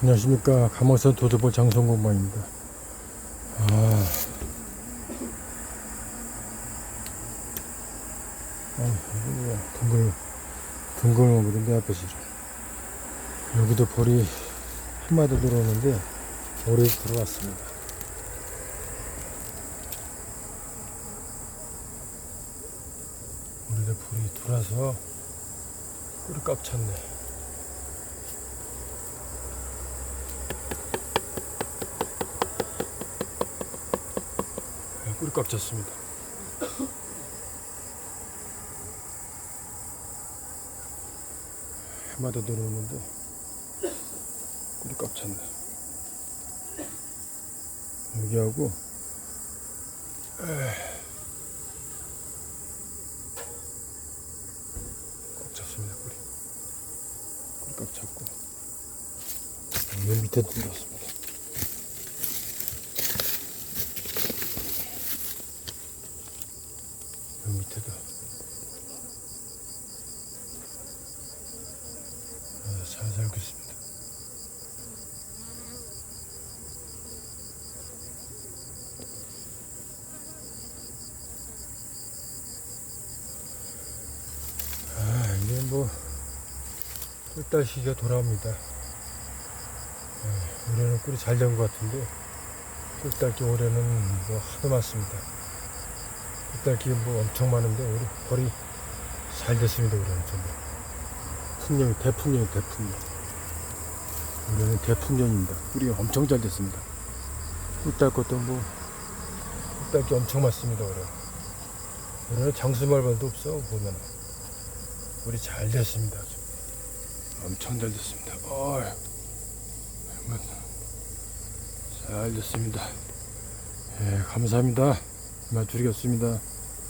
안녕하십니까. 감옥산 도드볼 장성공방입니다. 아, 아 둥글 둥글둥글 내 앞에서. 여기도 볼이 한 마디 들어오는데 오래 들어왔습니다. 우리도 볼이 들어와서 꿀이 꽉 찼네 꿀이 꽉 찼습니다. 해마다 들어오는데 꿀이 꽉 찼네. 여기하고 에이, 꽉 찼습니다. 꿀이 꽉 찼고 밑에 들어왔습니다. 여기 밑에도 아, 잘 살고 있습니다. 아, 이제 뭐 꿀달 시기가 돌아옵니다. 아, 올해는 꿀이 잘 된 것 같은데 꿀달기 올해는 뭐 하도 많습니다. 꿀달기 뭐 엄청 많은데 우리 벌이 잘 됐습니다 올해는 정말. 풍년이 대풍년이 대풍년. 올해는 대풍년입니다. 꿀이 엄청 잘 됐습니다. 꿀달 것도 뭐 꿀달기 엄청 많습니다 올해. 올해는 장수말반도 없어 보면 꿀이 잘 됐습니다. 엄청 잘 됐습니다. 어이. 뭐, 잘 됐습니다. 예, 감사합니다. 이만 드리겠습니다.